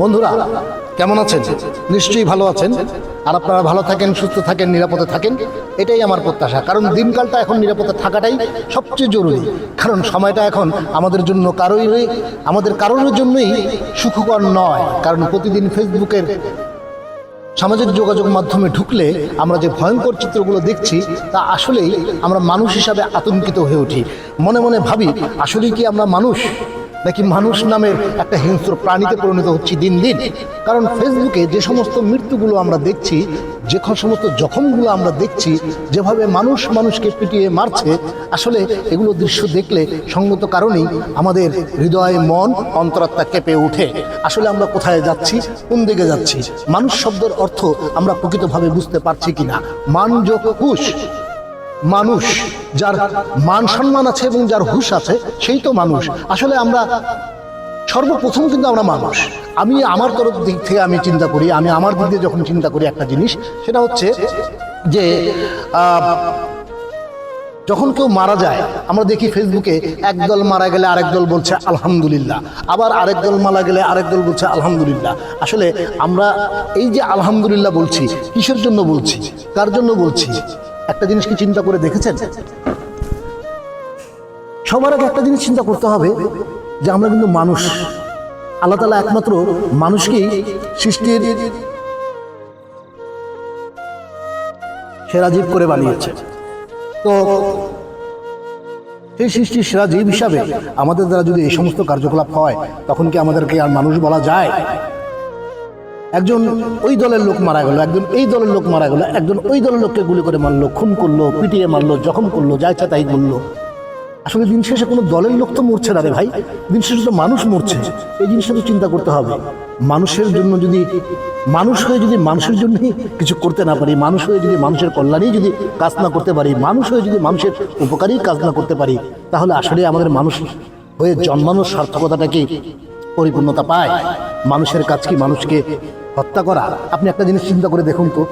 বন্ধুরা, কেমন আছেন? নিশ্চয়ই ভালো আছেন। আর আপনারা ভালো থাকেন, সুস্থ থাকেন, নিরাপদে থাকেন, এটাই আমার প্রত্যাশা। কারণ দিনকালটা এখন নিরাপদে থাকাটাই সবচেয়ে জরুরি। কারণ সময়টা এখন আমাদের জন্য কারোই আমাদের কারোর জন্যই সুখকর নয়। কারণ প্রতিদিন ফেসবুকের সামাজিক যোগাযোগ মাধ্যমে ঢুকলে আমরা যে ভয়ঙ্কর চিত্রগুলো দেখছি, তা আসলেই আমরা মানুষ হিসাবে আতঙ্কিত হয়ে উঠি। মনে মনে ভাবি, আসলেই কি আমরা মানুষ? নাকি মানুষ নামের একটা হিংস্র প্রাণীতে পরিণত হচ্ছি দিন দিন? কারণ ফেসবুকে যে সমস্ত মৃত্যুগুলো আমরা দেখছি, যে সমস্ত জখমগুলো আমরা দেখছি, যেভাবে মানুষ মানুষকে পিটিয়ে মারছে, আসলে এগুলো দৃশ্য দেখলে সঙ্গত কারণেই আমাদের হৃদয় মন, অন্তরাত্মা কেঁপে ওঠে। আসলে আমরা কোথায় যাচ্ছি, কোন দিকে যাচ্ছি? মানুষ শব্দের অর্থ আমরা প্রকৃতভাবে বুঝতে পারছি কিনা? মান যোগ হুশ মানুষ, যার মান সম্মান আছে এবং যার হুশ আছে, সেই তো মানুষ। আসলে আমরা সর্বপ্রথম কিন্তু আমরা মানুষ। আমি আমার তরফ দিক থেকে আমি চিন্তা করি, আমি আমার দিক দিয়ে যখন চিন্তা করি একটা জিনিস, সেটা হচ্ছে যে যখন কেউ মারা যায়, আমরা দেখি ফেসবুকে একদল মারা গেলে আরেক দল বলছে আলহামদুলিল্লাহ, আবার আরেক দল মারা গেলে আরেক দল বলছে আলহামদুলিল্লাহ। আসলে আমরা এই যে আলহামদুলিল্লাহ বলছি, কিসের জন্য বলছি? কার জন্য বলছি? একটা জিনিস কি চিন্তা করে দেখেছেন? সবার আগে একটা জিনিস চিন্তা করতে হবে যে আমরা কিন্তু মানুষ। আল্লাহ তালা একমাত্র মানুষকেই সৃষ্টির সেরা জীব করে বানিয়েছে। তো সেই সৃষ্টির সেরা জীব হিসাবে আমাদের দ্বারা যদি এই সমস্ত কার্যকলাপ হয়, তখন কি আমাদেরকে আর মানুষ বলা যায়? একজন ওই দলের লোক মারা গেল, একজন এই দলের লোক মারা গেল, একজন ওই দলের লোককে গুলি করে মারলো, খুন করল, পিটিয়ে মারলো, জখম করল, যা ইচ্ছা তাই করল। আসলে দিন শেষে কোনো দলের লোক তো মরছে না রে ভাই, দিন শেষে তো মানুষ মরছে, এই জিনিসটা তো চিন্তা করতে হবে। মানুষের জন্য যদি, মানুষ হয়ে যদি মানুষের জন্যই কিছু করতে না পারি, মানুষ হয়ে যদি মানুষের কল্যাণেই যদি কাজ না করতে পারি, মানুষ হয়ে যদি মানুষের উপকারেই কাজ না করতে পারি, তাহলে আসলে আমাদের মানুষ হয়ে জন্মানোর সার্থকতাটাকে পরিপূর্ণতা পায়? মানুষের কাজ কি মানুষকে হত্যা করা? আপনি একটা জিনিস চিন্তা করে দেখুন তো।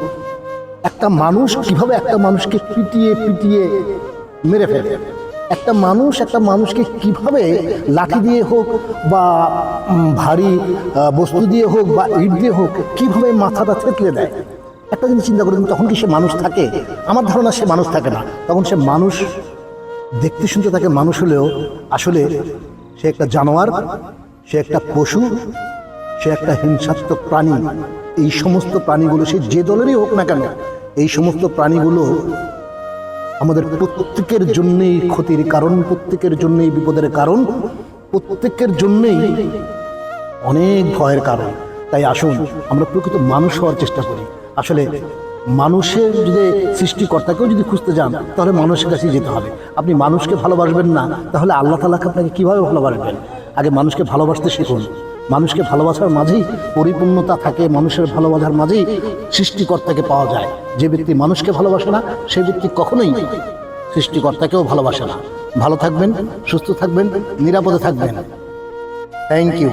একটা মানুষ কীভাবে একটা মানুষকে পিটিয়ে পিটিয়ে মেরে ফেলে? একটা মানুষ একটা মানুষকে কীভাবে লাঠি দিয়ে হোক বা ভারী বস্তু দিয়ে হোক বা ইট দিয়ে হোক, কীভাবে মাথাটা থেতলে দেয়? একটা জিনিস চিন্তা করে তখন কি সে মানুষ থাকে? আমার ধারণা সে মানুষ থাকে না। তখন সে মানুষ, দেখতে শুনতে তাকে মানুষ হলেও আসলে সে একটা জানোয়ার, সে একটা পশু সে একটা হিংসাত্মক প্রাণী। এই সমস্ত প্রাণীগুলো সে যে দলেরই হোক না কেন, এই সমস্ত প্রাণীগুলো আমাদের প্রত্যেকের জন্যেই ক্ষতির কারণ, প্রত্যেকের জন্যেই বিপদের কারণ, প্রত্যেকের জন্যেই অনেক ভয়ের কারণ। তাই আসুন, আমরা প্রকৃত মানুষ হওয়ার চেষ্টা করি। আসলে মানুষের যদি সৃষ্টিকর্তাকেও যদি খুঁজতে যান, তাহলে মানুষের কাছেই যেতে হবে। আপনি মানুষকে ভালোবাসবেন না, তাহলে আল্লাহ তালাকে আপনাকে কীভাবে ভালোবাসবেন? আগে মানুষকে ভালোবাসতে শিখুন। মানুষকে ভালোবাসার মাঝেই পরিপূর্ণতা থাকে, মানুষের ভালোবাসার মাঝেই সৃষ্টিকর্তাকে পাওয়া যায়। যে ব্যক্তি মানুষকে ভালোবাসে না সেই ব্যক্তি কখনোই সৃষ্টিকর্তাকেও ভালোবাসে না। ভালো থাকবেন, সুস্থ থাকবেন, নিরাপদে থাকবেন। Thank you